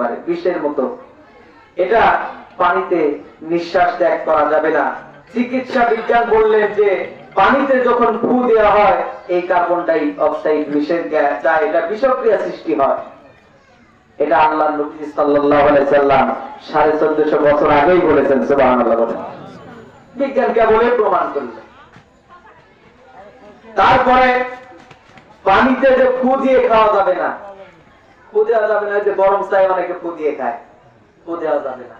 পারে বিষের মতো। এটা পানিতে নিঃশ্বাস ত্যাগ করা যাবে না। চিকিৎসা বিজ্ঞান বললেন যে পানিতে যখন ফু দেওয়া হয়, এই কার্বন ডাই অক্সাইড বিষের যা এটা বিষক্রিয়া সৃষ্টি হয়। এটা আল্লাহ নবী সাল্লাল্লাহু আলাইহি সাল্লাম সাড়ে চোদ্দশো বছর আগেই বলেছেন, সুবহানাল্লাহ বিজ্ঞান কেবলই প্রমাণ করলেন তারপরে পানিতে যে ফু দিয়ে খাওয়া যাবে না দেওয়া যাবে না যে গরম চাই অনেকে ফু দিয়ে খায়। ফু দেওয়া যাবে না।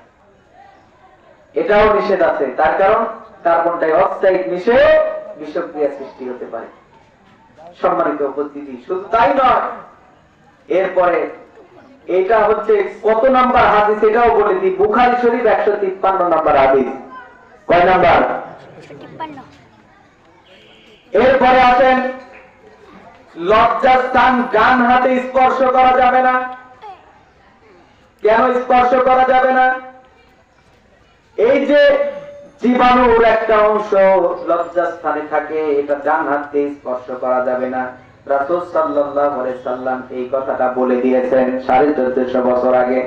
এটাও নিষেধ আছে। তার কারণ কার্বন ডাই অক্সাইড মিশে বিষক্রিয়া সৃষ্টি হতে পারে। সম্মানিত উপস্থিতি শুধু তাই নয় এরপরে এটা হচ্ছে কত নাম্বার হাদিস এটাও বলে দিই। বুখারি শরীফ একশো তিপ্পান্ন নাম্বার হাদিস। কয় নাম্বার? এরপরে আসেন লজ্জাস্থান ডান হাতে স্পর্শ করা যাবে না। কেন স্পর্শ করা যাবে না? এই যে জীবাণুর একটা অংশ লজ্জাস্থানে থাকে, এটা ডান হাতে স্পর্শ করা যাবে না। রাসূল আলাইহি সাল্লাম এই কথাটা বলে দিয়েছেন সাড়ে চোদ্দশো বছর আগে।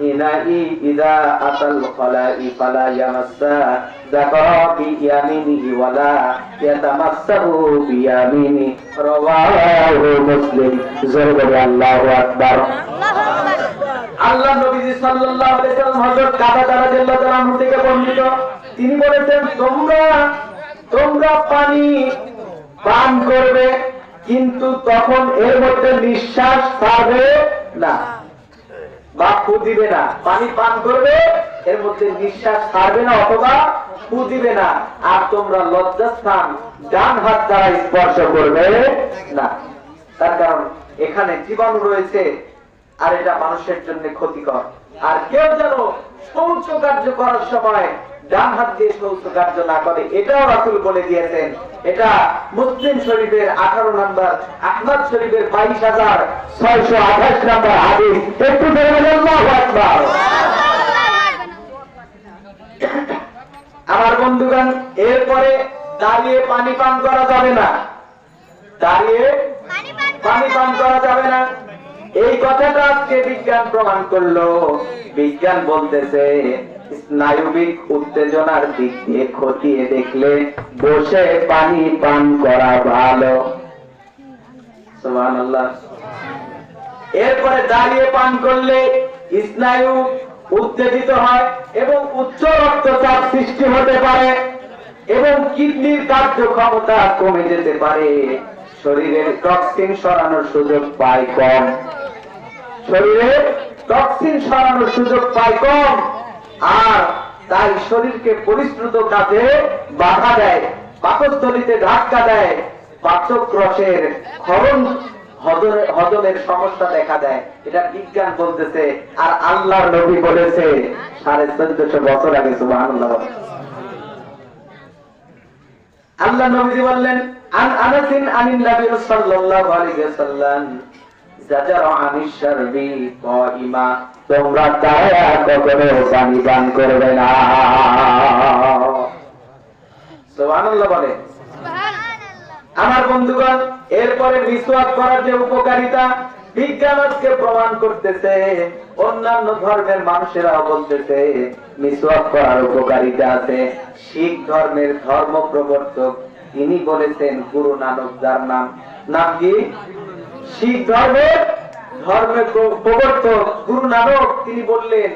إناء إذا أتى الخلاء فلا يمس ذكر بيمينه ولا يتمسه بيمينه رواه مسلم زرد الله أكبر আল্লাহ নবীজি সাল্লাল্লাহু আলাইহি সাল্লাম হযরত কাতাদা রাদিয়াল্লাহু তাআলা আনহু থেকে বর্ণিত তিনি বলেছেন তোমরা তোমরা পানি পান করবে কিন্তু তখন এর মধ্যে নিঃশ্বাস ছাড়বে না বা খুঁজিবে না। পানি পান করবে, এর মধ্যে নিঃশ্বাস ছাড়বে না অথবা খুঁজিবে না। আর তোমরা লজ্জাস্থান, ডান হাত দ্বারা স্পর্শ করবে না। তার কারণ এখানে জীবাণু রয়েছে, আর এটা মানুষের জন্য ক্ষতিকর। আর কেউ যেন শৌচ কার্য করার সময় ডান হাত দিয়ে শৌচ কার্য না করে, এটাও রাসুল বলে দিয়েছেন। এটা মুসলিম শরীফের আঠারো নাম্বার, আহমদ শরীফের বাইশ হাজার ছয়শো আঠাশ নাম্বার একটু। আমার বন্ধুগণ, এরপরে দাঁড়িয়ে পানি পান করা যাবে না। দাঁড়িয়ে পানি পান করা যাবে না। এই কথাটা আজকে বিজ্ঞান প্রমাণ করল। বিজ্ঞান বলতেছে স্নায়ুবিক উত্তেজনার দিক দিয়ে খতিয়ে দেখলে বসে পানি পান করা ভালো। এরপরে দাঁড়িয়ে পান করলে স্নায়ু উত্তেজিত হয় এবং উচ্চ রক্তচাপ সৃষ্টি হতে পারে এবং কিডনির কার্যক্ষমতা কমে যেতে পারে। শরীরের টক্সিন সরানোর সুযোগ পায় কম। শরীরে টক্সিন সরানোর সুযোগ পায় কম। আর তাই শরীরকে পরিশ্রুত কাজে বাধা দেয়, পাকস্থলিতে ধাক্কা দেয় পাচক রসের হরণ হজমের সমস্যা দেখা দেয় এটা বিজ্ঞান বলতেছে, আর আল্লাহর নবী বলেছে, সাড়ে চোদ্দশো বছর আগে বলেন। আল্লাহ নবী বললেন, আন আনাসিন আনিন নবী সাল্লাল্লাহু আলাইহি ওয়াসাল্লাম তোমরা দাঁড়ায়া কখনো পানি পান করবে না। বলে। আমার বন্ধুগণ এরপরে মিসওয়াক করার যে উপকারিতা বিজ্ঞান আজকে প্রমাণ করতেছে অন্যান্য ধর্মের মানুষেরাও বলতেছে মিসওয়াক করার উপকারিতা আছে। শিখ ধর্মের ধর্ম প্রবর্তক তিনি বলেছেন গুরু নানক যার নাম নাম কি? শিখ ধর্মের প্র- প্রবর্তক গুরু নানক তিনি বললেন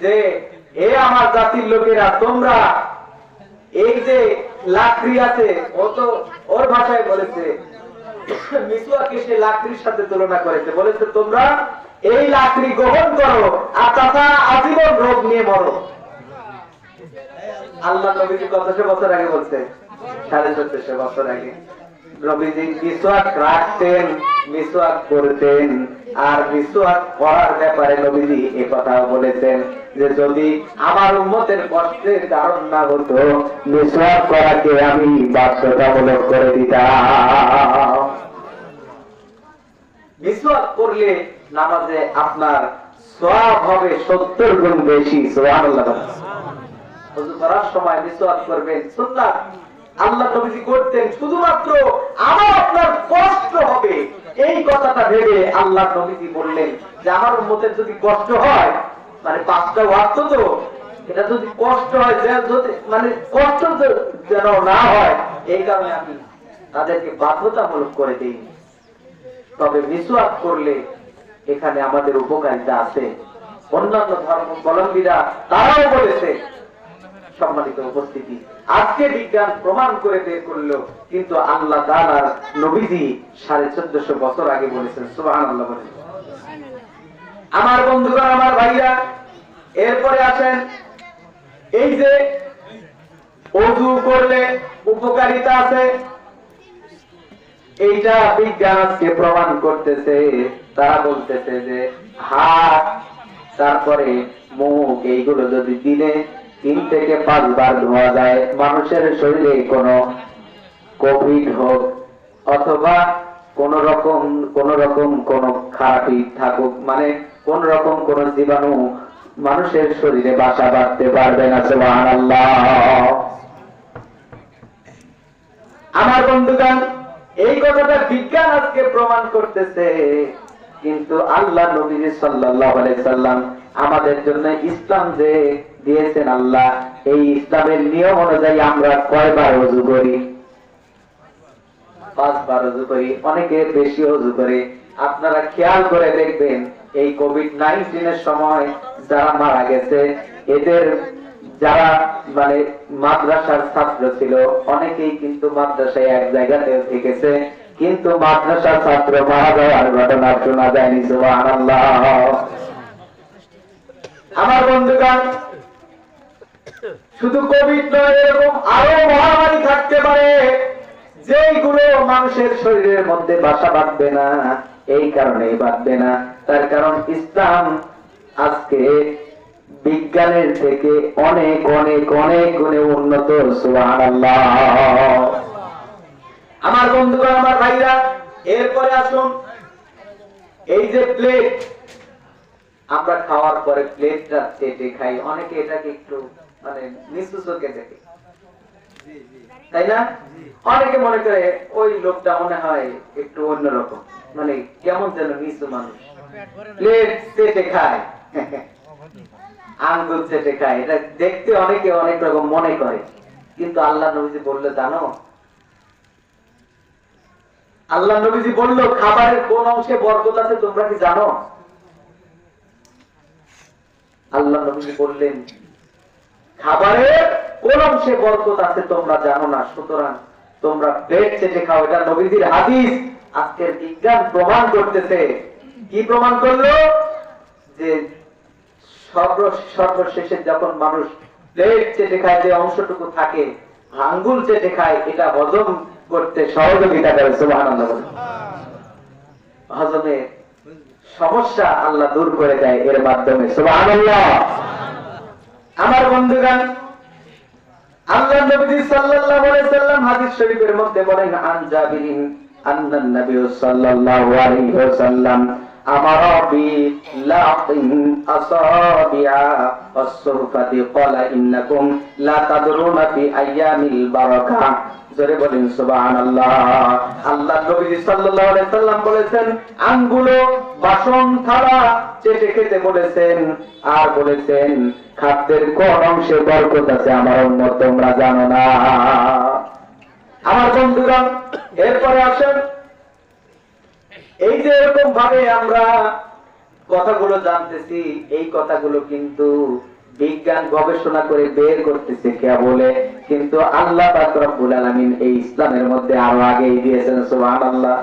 যে এ আমার জাতির লোকেরা, তোমরা এই যে লাকড়ি আছে, ও তো ওর ভাষায় বলেছে সাথে আল্লাহ বছর আগে সাড়ে বছর আগে। রাখতেন। মিসওয়াক করতেন আর মিসওয়াক করার ব্যাপারে নবীজি এ কথাও বলেছেন যে, যদি আমার উম্মতের কষ্টের কারণ না হতো, মিসওয়াক করাকে আমি বাধ্যতামূলক করে দিতাম। মিসওয়াক করলে নামাজে আপনার সওয়াব হবে সত্তর গুণ বেশি, সুবহানাল্লাহ। করার সময় মিসওয়াক করবেন, সুন্নাত। আল্লাহ নবীজি করতেন শুধুমাত্র, আমার আপনার কষ্ট হবে। এই কথাটা ভেবে আল্লাহ নবীজি বললেন যে, আমার উম্মতের যদি কষ্ট হয় মানে পাঁচটা ওয়াক্ত তো, এটা যদি কষ্ট হয় মানে কষ্ট যেন না হয়, এই কারণে আমি তাদেরকে বাধ্যতামূলক করে দিই। তবে মিসওয়াক করলে এখানে আমাদের উপকারিতা আছে। অন্যান্য ধর্মাবলম্বীরা তারাও বলেছে, সম্মানিত উপস্থিতি আজকে বিজ্ঞান প্রমাণ করে বের করল, কিন্তু আল্লাহ তাআলার নবীজি সাড়ে চোদ্দশো বছর আগে বলেছেন সুবাহ আল্লাহ বলেন। আমার বন্ধুগণ, আমার ভাইরা, এরপরে আসেন, এই যে অজু করলে উপকারিতা আছে, এইটা বিজ্ঞান আজকে প্রমাণ করতেছে। তারা বলতেছে যে, হাত, তারপরে মুখ, এইগুলো যদি দিনে তিন থেকে পাঁচবার ধোয়া যায়। মানুষের শরীরে কোনো কোভিড হোক অথবা কোন রকম কোন রকম কোন খারাপই থাকুক মানে কোন রকম কোন জীবাণু মানুষের শরীরে বাসা বাঁধতে পারবে না, সুবহানাল্লাহ। আমার বন্ধুগণ, এই কথাটা বিজ্ঞান আজকে প্রমাণ করতেছে, কিন্তু আল্লাহ নবী আলাইহি সাল্লাম আমাদের জন্য ইসলাম যে দিয়েছেন আল্লাহ, এই ইসলামের নিয়ম অনুযায়ী আমরা কয়বার ওযু করি? পাঁচবার ওযু করি, অনেকে বেশি ওযু করে। আপনারা খেয়াল করে দেখবেন, এই কোভিড নাইন্টিনের সময় যারা মারা গেছে, এদের যারা মানে মাদ্রাসার ছাত্র ছিল, অনেকেই কিন্তু মাদ্রাসায় এক জায়গাতে থেকেছে, কিন্তু মাদ্রাসার ছাত্র মারা যাওয়ার ঘটনা শোনা যায়নি আমার বন্ধুগণ শুধু কোভিড নয়, এরকম আরও মহামারী থাকতে পারে। যেগুলো মানুষের শরীরের মধ্যে বাসা বাঁধবে না, এই কারণেই বাঁধবে না। তার কারণ ইসলাম আজকে বিজ্ঞানের থেকে অনেক অনেক অনেক গুণে উন্নত আমার বন্ধুগণ, আমার ভাইরা, এরপরে আসুন। এই যে প্লেট আমরা খাওয়ার পরে প্লেটটা চেটে খাই অনেকে এটাকে একটু মানে নিচু চোখে দেখে তাই না? অনেকে মনে করে ওই লোকটা মনে হয় একটু অন্যরকম মানে কেমন যেন নিচু মানুষ। প্লেট চেটে খায়। আঙ্গুল চেটে খায়। এটা দেখতে অনেকে অনেক রকম মনে করে। কিন্তু আল্লাহ নবীজি বললে জানো আল্লাহ নবীজি বলল খাবারের কোন অংশে বরকত আছে তোমরা কি জানো? আল্লাহ নবীজি বললেন, খাবারের কোন অংশে বরকত আছে তোমরা জানো না, সুতরাং তোমরা পেট চেটে খাও। এটা নবীজির হাদিস। আজকের বিজ্ঞান প্রমাণ করতেছে। কি প্রমাণ করল? যে সর্ব সর্বশেষে যখন মানুষ প্লেট চেটে খায়, যে অংশটুকু থাকে, আঙ্গুল চেটে খায়, এটা হজম করতে সহযোগিতা করে, সুবহানাল্লাহ বলে। সমস্যা আল্লাহ দূর করে দেয় এর মাধ্যমে। আমার বন্ধুগণ, আল্লাহ নবী সাল্লাল্লাহু আলাইহি সাল্লাম হাদিস শরীফের মধ্যে বলেন, আন জাবিরিন আন্নান নবী সাল্লাল্লাহু আলাইহি ওয়াসাল্লাম আমারা বি লাকিন আসাবিয়া as-surfati qala innakum la tadruna fi ayyamil বারাকা। জোরে বলেন, সুবহানাল্লাহ। আল্লাহ নবী সাল্লাল্লাহু আলাইহি সাল্লাম বলেছেন, আঙ্গুলো বাসন থালা চেটে খেতে বলেছেন আর বলেছেন, খাদ্যের কোন অংশে বরকত আছে আমার উম্মত, তোমরা জানো না। আমার বন্ধুগণ এরপরে আসেন। এই যে এরকম ভাবে আমরা কথাগুলো জানতেছি, এই কথাগুলো কিন্তু বিজ্ঞান গবেষণা করে বের করতেছে কে বলে, কিন্তু আল্লাহ রব্বুল আলামিন এই ইসলামের মধ্যে আরও আগেই দিয়েছেন, সুবহানাল্লাহ।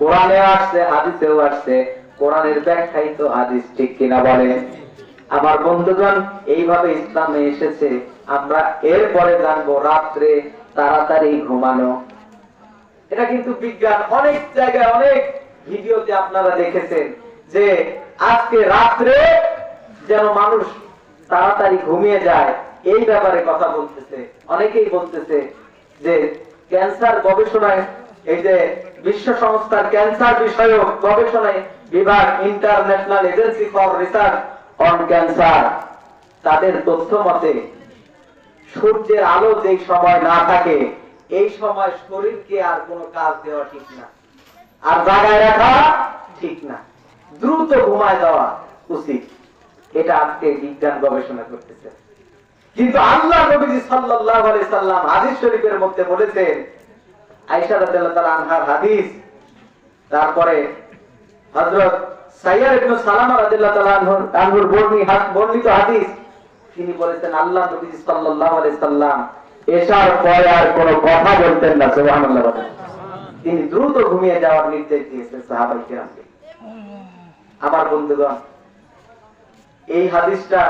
কোরআনে আসছে, হাদিসেও আসছে, কোরআনের ব্যাখ্যাই তো হাদিস ঠিক কিনা বলে আমার বন্ধুগণ, এইভাবে ইসলামে এসেছে, আমরা এরপরে জানব রাত্রে তাড়াতাড়ি ঘুমানো। এটা কিন্তু বিজ্ঞান, অনেক জায়গায় অনেক ভিডিওতে আপনারা দেখেছেন যে আজকে রাত্রে যেন মানুষ তাড়াতাড়ি ঘুমিয়ে যায়। এই ব্যাপারে কথা বলতেছে। অনেকেই বলতেছে যে ক্যান্সার গবেষণায়, এই যে বিশ্ব সংস্থার ক্যান্সার বিষয়ক গবেষণায় বিভাগ International Agency for Research on Cancer, তাদের তথ্য মতে সূর্যের আলো যেই সময় না থাকে, এই সময় শরীরকে আর কোনো কাজ দেওয়া ঠিক না। আর জাগায় রাখা ঠিক না। দ্রুত ঘুমায় দেওয়া উচিত। এটা আজকে বিজ্ঞান গবেষণা করতেছে। কিন্তু আল্লাহ নবীজি সাল্লাল্লাহু আলাইহি সাল্লাম হাদিস শরীফের মধ্যে বলেছেন, আয়েশা রাদিয়াল্লাহু আনহার হাদিস। তারপরে হযরত ইবনে সালামা রাদিয়াল্লাহু বর্ণিত হাদিস। তিনি বলেছেন, আল্লাহ নবীজি সাল্লাল্লাহু আলাইহি সাল্লাম এশার পরে আর কোনো কথা বলতেন না, সুবহানাল্লাহ তিনি দ্রুত ঘুমিয়ে যাওয়ার নির্দেশ দিয়েছেন সাহাবাই কেরামকে। আমার বন্ধুগণ এই হাদিসটা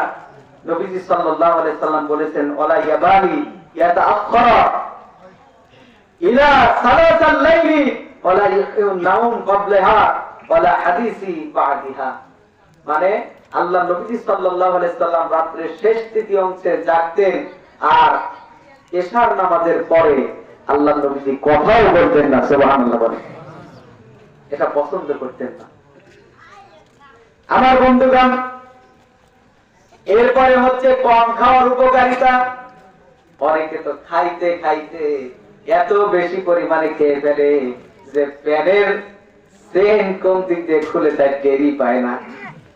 নবীজি সাল্লাল্লাহু আলাইহি সাল্লাম বলেছেন, ওয়ালা ইয়াবালি ইলা সালাতাল ওয়ালা ক্বাবলাহা ওয়ালা হাদিসি বাদিহা। মানে আল্লাহ নবীজি সাল্লাল্লাহু আলাইহি সাল্লাম রাত্রের শেষ তৃতীয় অংশে জাগতেন আর এশার নামাজের পরে আল্লাহ নবীজি কথাও বলতেন না, সুবহানাল্লাহ এটা পছন্দ করতেন না। আমার বন্ধুগণ এরপরে হচ্ছে কম খাওয়ার উপকারিতা। অনেকে তো খাইতে খাইতে এত বেশি পরিমাণে খেয়ে ফেলে যে প্যানের চেন কোন দিক খুলে তার টেরি পায় না।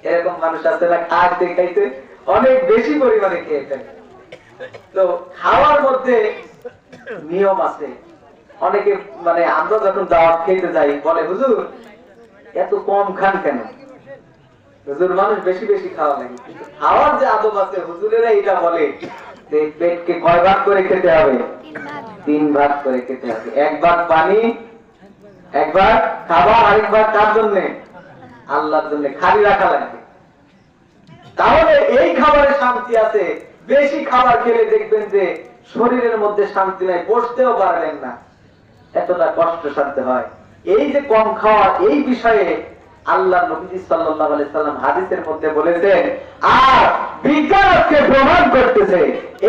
এরকম মানুষ আছে না, খাইতে খাইতে অনেক বেশি পরিমাণে খেয়ে ফেলে। তো খাওয়ার মধ্যে নিয়ম আছে। অনেকে মানে আমরা যখন দাওয়াত খেতে যাই, বলে, হুজুর, এত কম খান কেন? হুজুর মানুষ বেশি বেশি খাওয়া লাগে কিন্তু খাওয়ার যে আদব আছে হুজুরেরা এটা বলে যে পেটকে কয় ভাগ করে খেতে হবে? তিন ভাগ। করে খেতে হবে। এক ভাগ পানি এক ভাগ খাবার আরেক ভাগ কার জন্য? আল্লাহর জন্য। খালি রাখা লাগবে। তাহলে এই খাবারে শান্তি আছে। বেশি খাবার খেলে দেখবেন যে শরীরের মধ্যে শান্তি নাই বসতেও পারবেন না। এতটা কষ্ট সাধ্য হয়। এই যে কম খাওয়া এই বিষয়ে আল্লাহ নবীজি সাল্লাল্লাহু আলাইহি সাল্লাম হাদিসের মধ্যে বলেছেন, আর আজকে প্রমাণ করতেছে।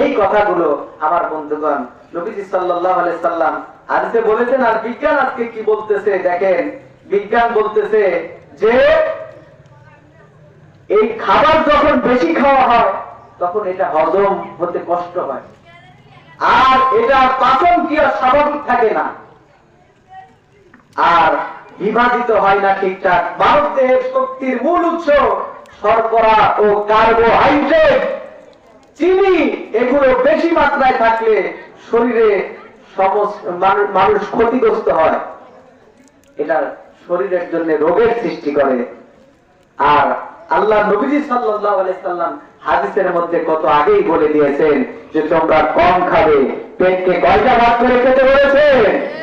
এই কথাগুলো আমার বন্ধুগণ নবীজি সাল্লাল্লাহু আলাইহি সাল্লাম হাদিসে বলেছেন, আর বিজ্ঞান আজকে কি বলতেছে? দেখেন, বিজ্ঞান বলতেছে যে, এই খাবার যখন বেশি খাওয়া হয়, তখন এটা হজম হতে কষ্ট হয়। আর এটা পাচন ক্রিয়া স্বাভাবিক থাকে না। আর বিভাজিত হয় না ঠিকঠাক। ভারতের শক্তির মূল উৎস শর্করা ও কার্বোহাইড্রেট। চিনি এগুলো বেশি মাত্রায় থাকলে শরীরে মানুষ- ক্ষতিগ্রস্ত হয়। এটা শরীরের জন্য রোগের সৃষ্টি করে। আর আল্লাহ নবীজি সাল্লাম হাদিসের মধ্যে কত আগেই বলে দিয়েছেন যে তোমরা কম খাবে। পেটকে কয়টা ভাগ করে খেতে বলেছেন?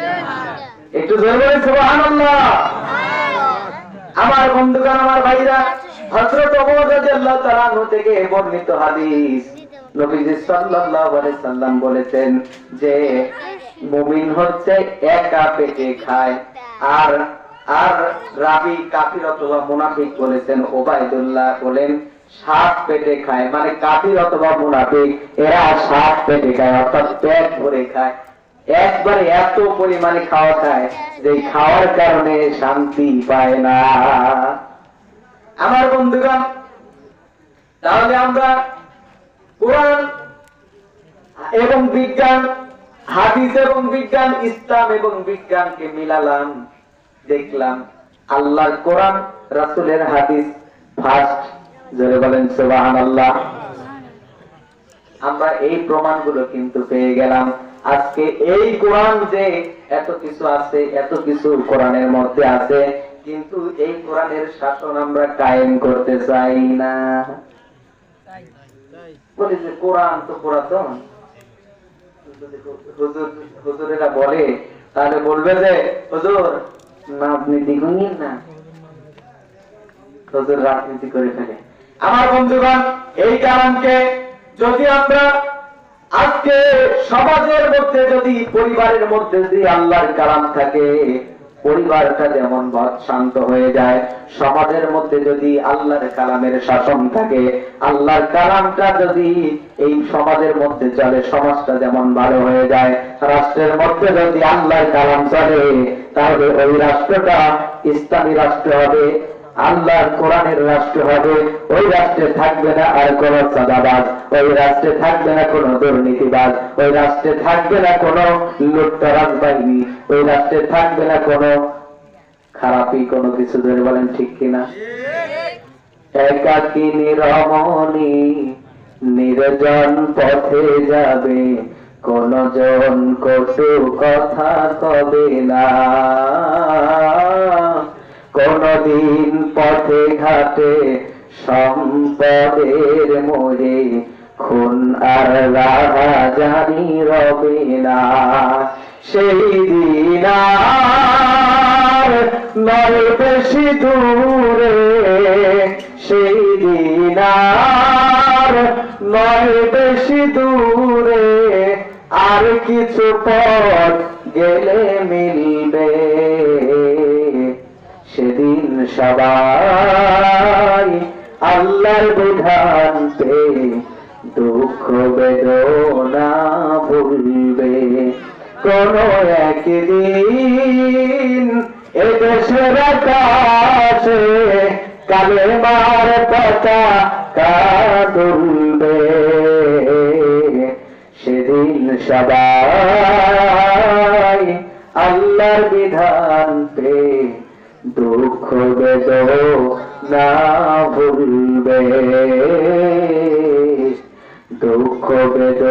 একটু জোরে সুবহানাল্লাহ। আমার বন্ধুগণ, আমার ভাইরা একা পেটে খায়। আর আর কাফির অথবা মুনাফিক বলেছেন ওবাইদুল্লাহ বলেন সাত পেটে খায়। মানে কাফির অথবা মুনাফিক, এরা সাত পেটে খায়, অর্থাৎ পেট ভরে খায়। একবারে এত পরিমাণে খাওয়া খায় যে খাওয়ার কারণে শান্তি পায় না। আমার বন্ধুগণ, তাহলে আমরা কোরআন এবং বিজ্ঞান, হাদিস এবং বিজ্ঞান, ইসলাম এবং বিজ্ঞানকে মিলালাম, দেখলাম আল্লাহর কোরআন, রাসূলের হাদিস ফার্স্ট জোরে বলেন সুবহানাল্লাহ। আমরা এই প্রমাণগুলো কিন্তু পেয়ে গেলাম। আজকে এই কোরআন যে এত কিছু আছে, এত কিছু কোরআনের মধ্যে আছে, কিন্তু এই কোরআনের শাসন আমরা কায়েম করতে চাই না। কোরআন তো পুরাতন। হুজুরেরা বলে, তাহলে বলবে যে, হুজুর না আপনি না। হুজুর রাজনীতি করে ফেলে। আমার বন্ধুগণ, এই কারণকে যদি আমরা আজকে সমাজের মধ্যে যদি পরিবারের মধ্যে যদি আল্লাহর কালাম থাকে, পরিবারটা যেমন শান্ত হয়ে যায়, সমাজের মধ্যে যদি আল্লাহর কালামের শাসন থাকে, আল্লাহর কালামটা যদি এই সমাজের মধ্যে চলে, সমাজটা যেমন ভালো হয়ে যায়, রাষ্ট্রের মধ্যে যদি আল্লাহর কালাম চলে, তাহলে ওই রাষ্ট্রটা ইসলামী রাষ্ট্র হবে। আল্লাহর কোরআনের রাষ্ট্র হবে, ওই রাষ্ট্রে থাকবে না আর কোন চাঁদাবাজ, ওই রাষ্ট্রে থাকবে না কোন দুর্নীতিবাজ, ওই রাষ্ট্রে থাকবে না কোন লুটতরাজ বাহিনী, ওই রাষ্ট্রে থাকবে না কোন খারাপই কোনো কিছু ধরে বলেন ঠিক কিনা? একাকি নিরমণি নির্জন পথে যাবে কোন জন কটু কথা কবে না। কোনদিন পথে ঘাটে সম্পদের মোহে খুন আর রাহা জানি রবে না। সেই দিন নয় বেশি দূরে, সেই দিন নয় বেশি দূরে আর কিছু পথ গেলে মিলবে। সবাই আল্লাহর বিধান দুঃখ বেদনা ভুলবে। কোন একদিন এদেশের আকাশে কালে মার পাতা কাদুলবে। সেদিন সবাই আল্লাহর বিধান পে দুঃখ বেদ না ভুলবে। দুঃখ বেদ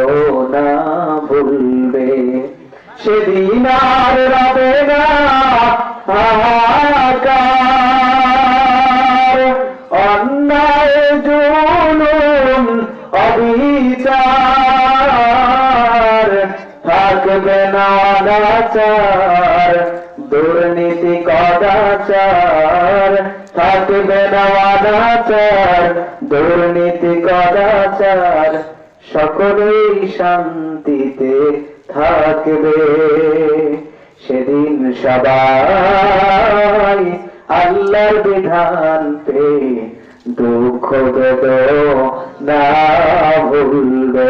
না ভুলবে। সেদিন আর রবে না হাহাকার। অন্যায় জুলুম অবিচার। থাকবে না দুর্নীতি কদাচার, থাকবে না অনাচার দুর্নীতি কদাচার, সকলেই শান্তিতে থাকবে। সেদিন সবাই আল্লাহর বিধান পে দুঃখ বেদ না ভুলবে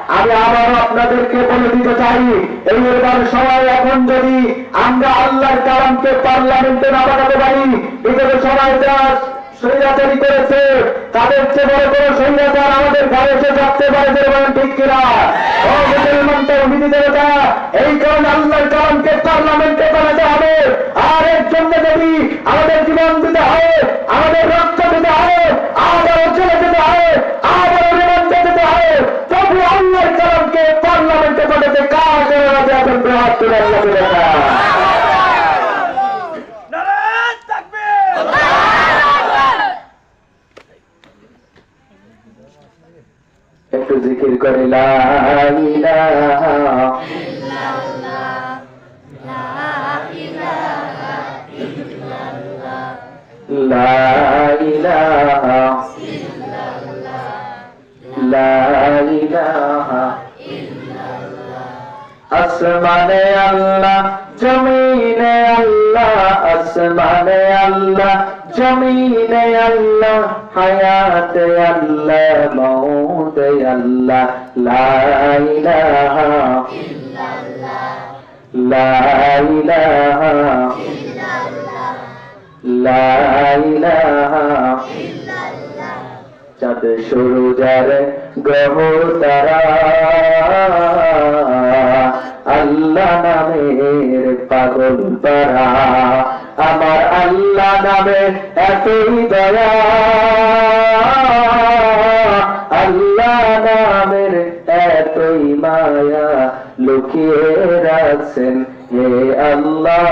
আমি আবারও আপনাদেরকে বলে দিতে চাই, এই এবার সময় এখন যদি আমরা আল্লাহর কালামকে পার্লামেন্টে না পাঠাতে পারি বিগত বড় স্বৈরাচার আমাদের কারণে হবে। আমাদের জীবন দিতে হয়, আমাদের রক্ত দিতে হয়, আবারও চলে একটু জিকির করে লা ইলাহা আসমানে আল্লাহ, জমিনে আল্লাহ, আসমানে আল্লাহ, জমিনে আল্লাহ, হায়াতে আল্লাহ মৌতে আল্লাহ, লা ইলাহা লা ইলাহা লা ইলাহা চাঁদ শুরু গ্রহ তারা। আল্লাহ নামের পাগল পারা আমার আল্লাহ নামে এতই দয়া। আল্লাহ নামের এতই মায়া লুকিয়ে রাখছেন হে আল্লাহ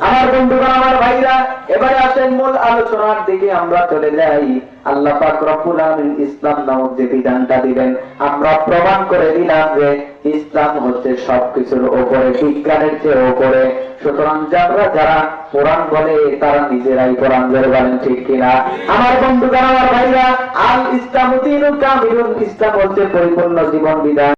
আমার বন্ধুগণ, আমার ভাইরা, এবারে আসেন মূল আলোচনার দিকে, আমরা চলে যাই। আল্লাহ পাক রব্বুল আলামিন ইসলাম নামক যে বিধানটা দিবেন, আমরা প্রমাণ করে দিলাম যে ইসলাম হচ্ছে সবকিছুর উপরে বিজ্ঞানের চেয়ে উপরে সুতরাং যারা যারা কোরআন বলে, তারা নিজেরাই কোরআন ধরে বলেন, ঠিক কিনা? আমার বন্ধুগণ, আমার ভাইরা আল ইসলাম দিনুল কামিলুন ইসলাম হচ্ছে পরিপূর্ণ জীবন বিধান।